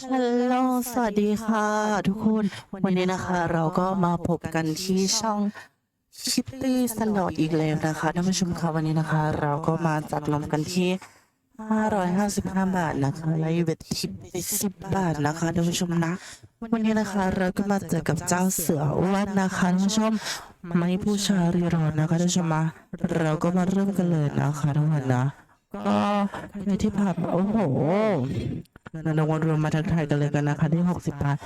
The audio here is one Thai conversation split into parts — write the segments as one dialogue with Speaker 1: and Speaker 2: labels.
Speaker 1: ฮัลโหล สวัสดีค่ะ ทุกคน วันนี้นะคะ เราก็มาพบกันที่ช่องคิตตี้สลอดอีกแล้วนะคะท่านผู้ชมคะวันนี้นะคะ เราก็มาจัดลมกันที่ 555 บาทนะคะและเวททิปไป10บาทนะคะท่านผู้ชมนะ วันนี้นะคะเราก็มาเจอกับเจ้าเสืออ้วนนะคะท่านผู้ชมไม่ผู้ชารีรอนะคะท่านผู้ชมมาเราก็มาเริ่มกันเลยนะคะทุกคนนะ ก็ในที่ผ่านมาโอ้โห เงินรางวัลรวมมาทักทายกันเลยกันนะคะที่60บาท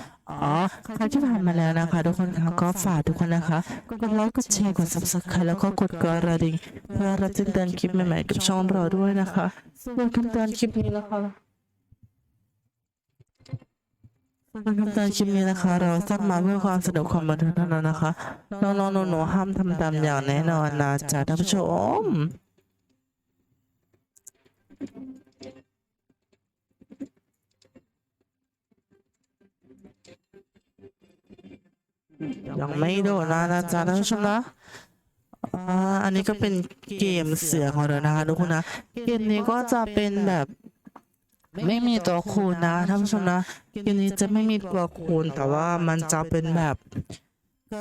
Speaker 1: อ๋อใครที่ผ่านมาแล้วนะคะ ทุกคนคะก็ฝากทุกคนนะคะกดไลค์กดแชร์กด subscribe แล้วก็กดกระดิ่งเพื่อรับแจ้งเตือนคลิปใหม่ๆกับช่องเราด้วยนะคะส่วนคำเตือนคลิปนี้นะคะส่นคำเตือนคลิปนี้นะคะ เราสร้างมาเพื่อความสนุกความบันเทิงเท่านั้นนะคะน้องๆหนูๆห้ามทำตามอย่างแน่นอนนะจ๊ะท่านผู้ชม ยังไม่โดดนะนะจ๊ะท่านผู้ชมนะอ่าอันนี้ก็เป็นเกมเสือของเรานะคะทุกคนนะ เกมนี้ก็จะเป็นแบบไม่มีตัวคูณนะท่านผู้ชมนะเกมนี้จะไม่มีตัวคูณแต่ว่ามันจะเป็นแบบ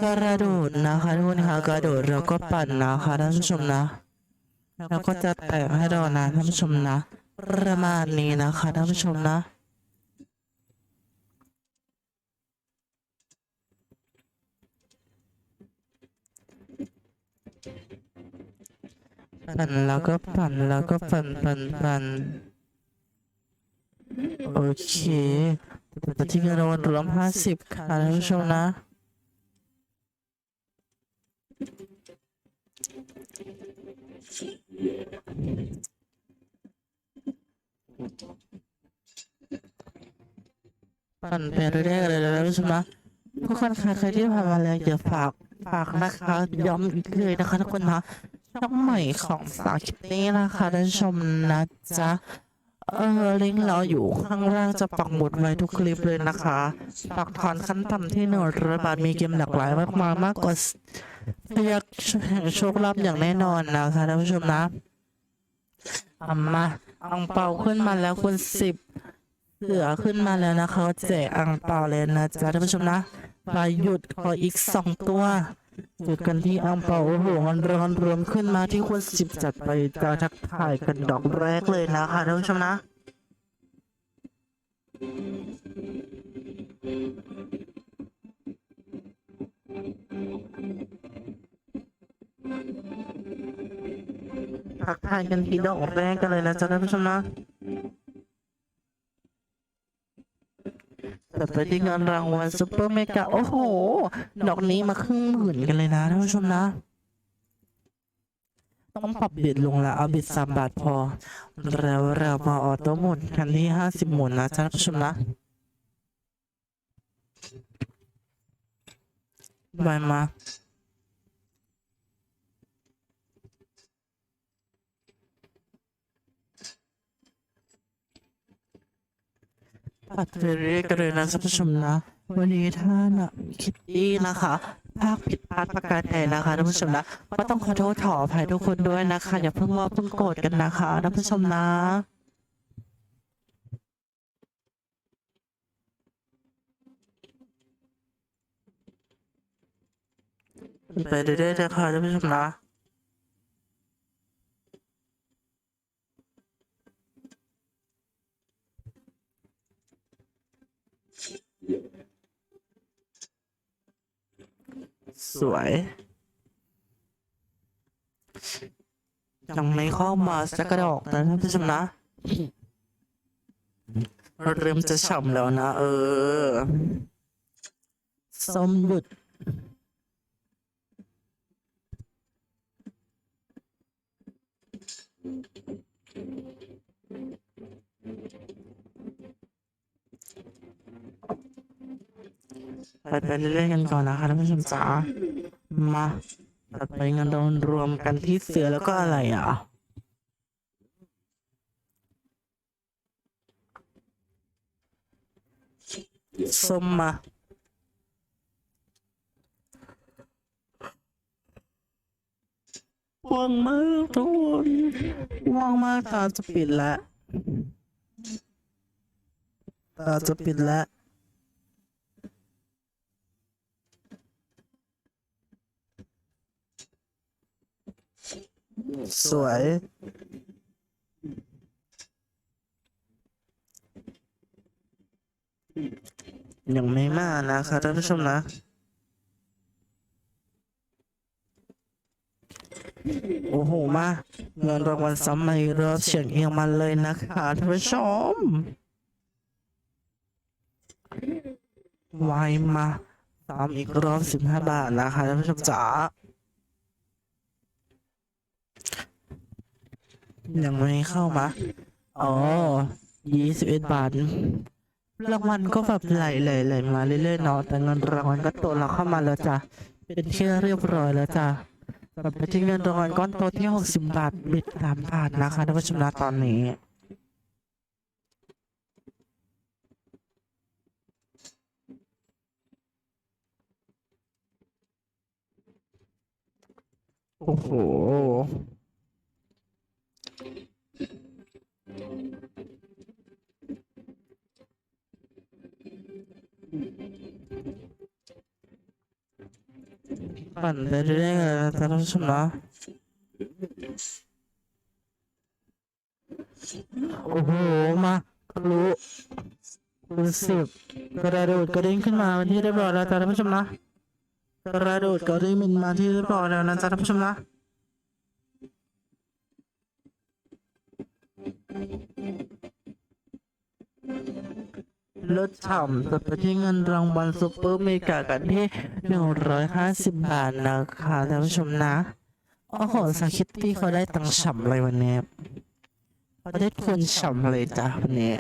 Speaker 1: กระโดดนะคะทุกคนคะกระโดดแล้วก็ปั่นนะคะท่านผู้ชมนะ แล้วก็จะแตกให้เรานะท่านผู้ชมนะ ประมาณนี้นะคะท่านผู้ชมนะ ปั่นแล้วก็ปั่นแล้วก็ปั่นปั่นปั่นโอเคแต่ที่เงินรางวัลรวมห้าสิบค่ะท่านผู้ชมนะปั่นไปเรื่อยๆเลยนะท่านผู้ชมนะทุกคนใครใครที่ผ่านมาแล้วอย่าฝากฝากนะคะย้ำอีกเลยนะคะทุกคนนะ ช่องใหม่ของสาวคิตตี้นะคะท่านชมนะจ๊ะเออลิงก์เราอยู่ข้างล่างจะปักหมุดไว้ทุกคลิปเลยนะคะปักถอนขั้นต่ำที่หนึ่งร้อยบาทมีเกมหลากหลายมากมายมากกว่าพยักแห่งโชคลาภอย่างแน่นอนนะคะท่านผู้ชมนะเอามาอังเปาขึ้นมาแล้วคุณสิบเสือขึ้นมาแล้วนะคะแจกอังเปาเลยนะจ๊ะท่านผู้ชมนะไปหยุดขออีกสองตัว จุดกันที่อังเปาโอ้โหมันร้อนรวมขึ้นมาที่คุณสิบจัดไปจะทักทายกันดอกแรกเลยนะค่ะท่านผู้ชมนะทักทายกันที่ดอกแรกกันเลยนะจ๊ะท่านผู้ชมนะ แต่ไปที่งานรางวัลซุปเปอร์เมกาโอ้โห ดอกนี้มาครึ่งหมื่นกันเลยนะท่านผู้ชมนะ ต้องปรับบิดลงละเอาบิดสามบาทพอ แล้วเรามาออโต้หมุนกันที่ห้าสิบหมุนนะท่านผู้ชมนะบายมา ปัดไปเรื่อยๆกันเลยนะท่านผู้ชมนะ วันนี้ท่านะคิตตี้นะคะภาคผิดพลาดประการใดนะคะท่านผู้ชมนะก็ต้องขอโทษขออภัยทุกคนด้วยนะคะ อย่าเพิ่งว่าเพิ่งโกรธกันนะคะท่านผู้ชมนะไปเรื่อยๆนะคะท่านผู้ชมนะ สวย ยังไม่เข้ามาสักกระดอกนะท่านผู้ชมนะ เริ่มจะฉ่ำแล้วนะ เออ ส้มหยุด ไปไปเรื่อยๆกันก่อนนะคะท่านผู้ชมจ๋ามาตัดไปเงินโดนรวมกันที่เสือแล้วก็อะไรอะส้มมาว่างมากทุกคนว่างมากตาจะปิดแล้วตาจะปิดแล้ว สวย ยังไม่มานะคะท่านผู้ชมนะ โอ้โห มาเงินรางวัลซ้ำไม่รอบเฉียงเอียงมันเลยนะคะท่านผู้ชมไวมาซ้ำอีกรอบสิบห้าบาทนะคะท่านผู้ชมจ๋า ยังไม่เข้ามาอ๋อยี่สิบเอ็ดบาทรางวัลก็แบบไหลไหลไหลมาเรื่อยๆเนาะแต่เงินรางวัลก็โตเราเข้ามาแล้วจ้ะเป็นที่เรียบร้อยแล้วจ้ะกลับไปที่เงินรางวัลก้อนโตที่หกสิบบาทบิดสามบาทนะคะท่านผู้ชมนะตอนนี้โอ้โห ปั่นไปเรื่อยๆเลยนะท่านผู้ชมนะโอ้โหมาทะลุคุณสิบกระโดดกระดิ่งขึ้นมาเป็นที่เรียบร้อยแล้วจ้ะท่านผู้ชมนะกระโดดกระดิ่งมันมาที่เรียบร้อยแล้วนะจ๊ะท่านผู้ชมนะ ลดฉ่ำจะไปที่เงินรางวัลซุปเปอร์เมกากันที่หนึ่งร้อยห้าสิบบาทนะคะท่านผู้ชมนะ โอ้โหสคิตตี้เขาได้ตังค์ฉ่ำเลยวันนี้เขาได้ทุนฉ่ำเลยจ้ะวันนี้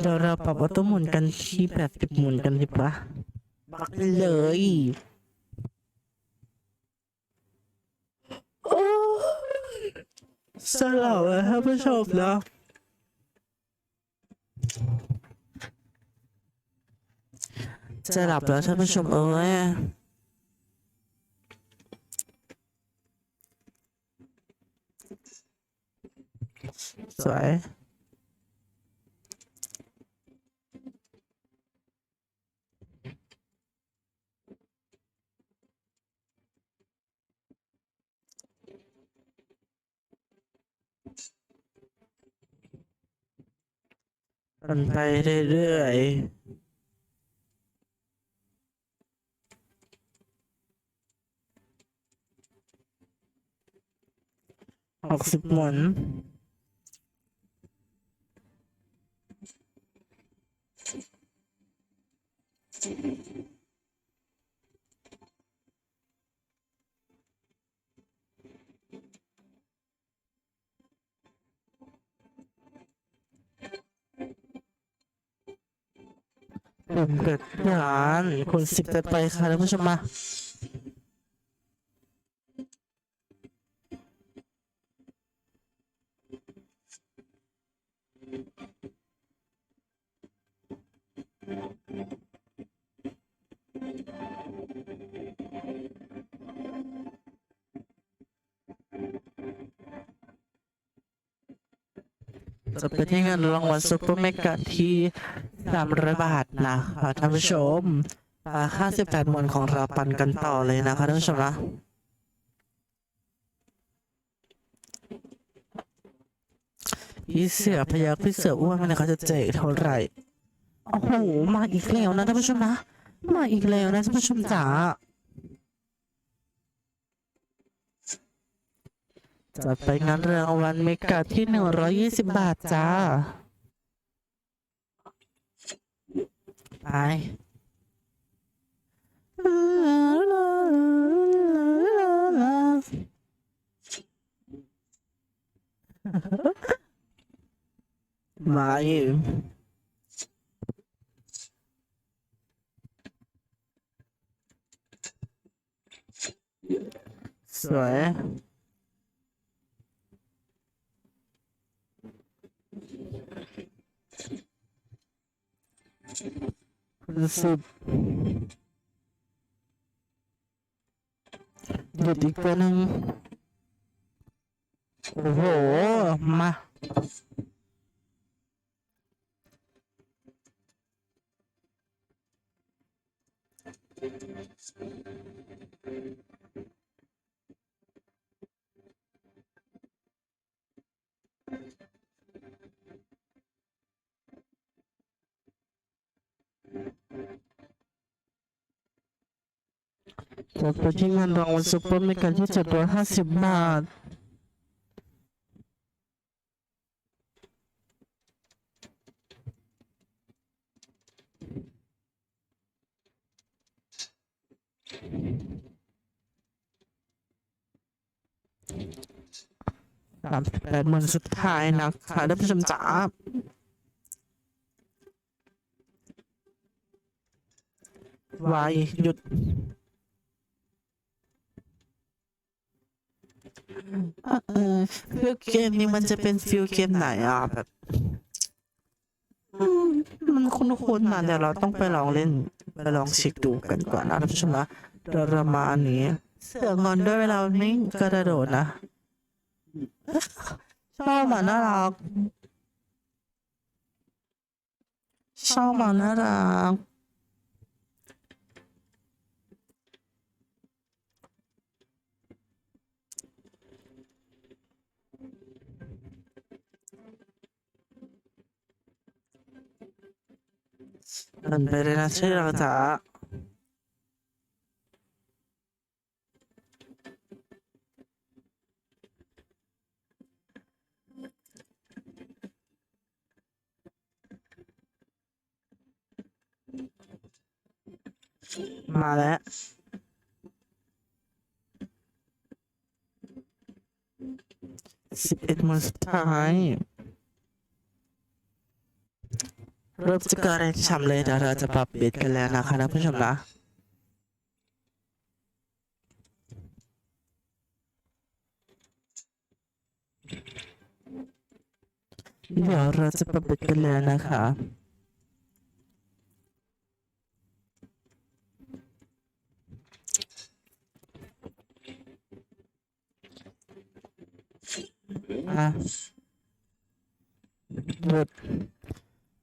Speaker 1: เดี๋ยวเราปรับออโต้หมุนกันที่แบบสิบหมุนกันดีปะบักเลยโอ้สลับเลยท่านผู้ชมนะ จะหลับแล้ว มันไปเรื่อยๆหกสิบหมุน กลุ่มเกิดร้านคุณสิบจะไปค่ะท่านผู้ชมมาจะไปที่งินรางวัลซุปเปอร์เมกะที่ สามร้อยบาทนะคะท่านผู้ชมปลาค่าสิบแปดมวนของเราปันกันต่อเลยนะคะท่านผู้ชมนะพี่เสือพยักพี่เสืออ้วนมันเขาจะแจกเท่าไหร่โอ้โหมาอีกแล้วนะท่านผู้ชมนะ มาอีกแล้วนะท่านผู้ชมจ๋าจัดไปงานเรางวัลเมกะที่หนึ่งร้อยยี่สิบบาทจ้า ไปม Jadi penang Oh, mah Thank you. กดไปที่งานรางวัลซุปเปอร์เมการที่เจ็ดร้อยห้าสิบบาทสามแปดหมื่นสุดท้ายนะคะท่านผู้ชมจ๋าไวหยุด เออฟิลเกมนี้มันจะเป็นฟิลเกมไหนอะแบบมันคุ้นๆนะเดี๋ยวเราต้องไปลองเล่นไปลองเช็คดูกันก่อนนะท่านผู้ชมนะดรามาอันนี้ เสืองอนด้วยเวลาไม่กระโดดนะชอบมันน่ารักชอบมันน่ารัก Vabbè, relazione della realtà. Esatto. Si, It was time. เริ่มจะเกิดอะไรฉ่ำเลยเดี๋ยวเราจะปรับเบสกันแล้วนะคะท่านผู้ชมนะเดี๋ยวเราจะปรับเบสกันแล้วนะคะอะหยุด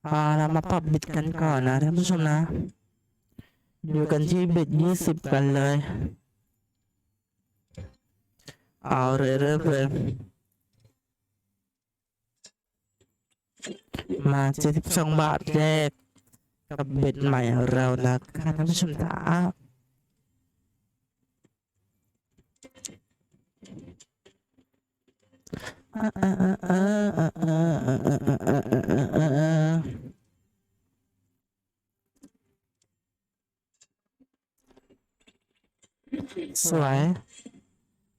Speaker 1: อ่าเรามาปรับบิดกันก่อนนะท่านผู้ชมนะอยู่กันที่บิดยี่สิบกันเลย เอาเลยเริ่มเลยมาเจ็ดสิบสองบาทแรกกับเบ็ดใหม่ของเรานะคะท่านผู้ชมจ๋า สวย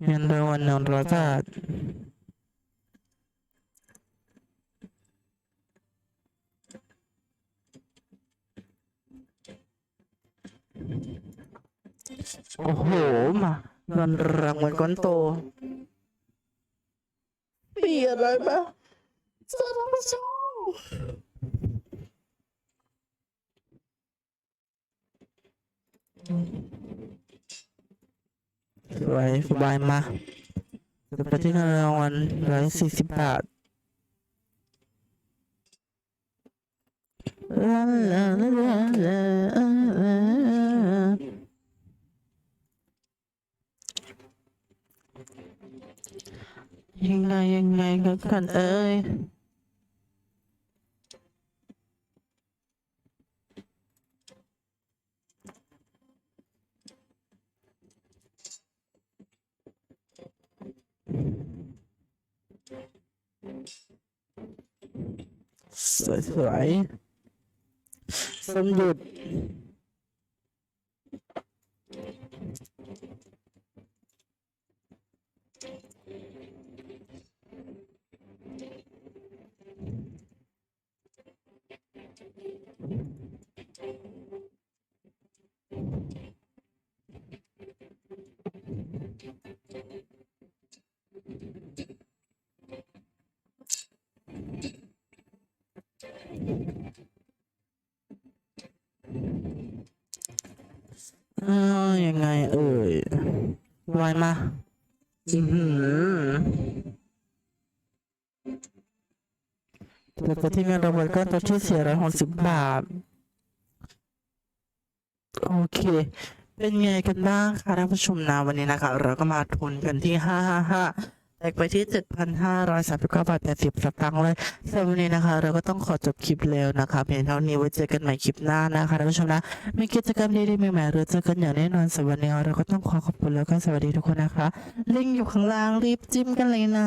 Speaker 1: เงินรางวัลหนึ่งร้อยบาทโอ้โห มาเงินรางวัลก้อนโต อะไรไหมเจอท่านผู้ชมสวยสบายมาจะไปที่เงินรางวัลร้อยสี่สิบบาทลาลาลาลา ยังไงยังไงกันกันเอ้ยสวยสวยสมหยุด ยังไงเอ่ยไวมาอือ หือตัวที่เงินรางวัลก็ตัวที่เสียร้อยหกสิบบาท โอเค เป็นไงกันบ้างคะท่านผู้ชมนะวันนี้นะคะเราก็มาทุนกันที่ห้าห้าห้าแตกไปที่เจ็ดพันห้าร้อยสามสิบเก้าบาทแปดสิบสตางค์เลยสำหรับวันนี้นะคะ เราก็ต้องขอจบคลิปแล้วนะคะเพียงเท่านี้ไว้เจอกันใหม่คลิปหน้านะคะท่านผู้ชมนะ มีกิจกรรมดีๆใหม่ๆเราเจอกันอย่างแน่นอนสำหรับวันนี้เราก็ต้องขอขอบคุณแล้วก็สวัสดีทุกคนนะคะ ลิงก์อยู่ข้างล่างรีบจิ้มกันเลยนะ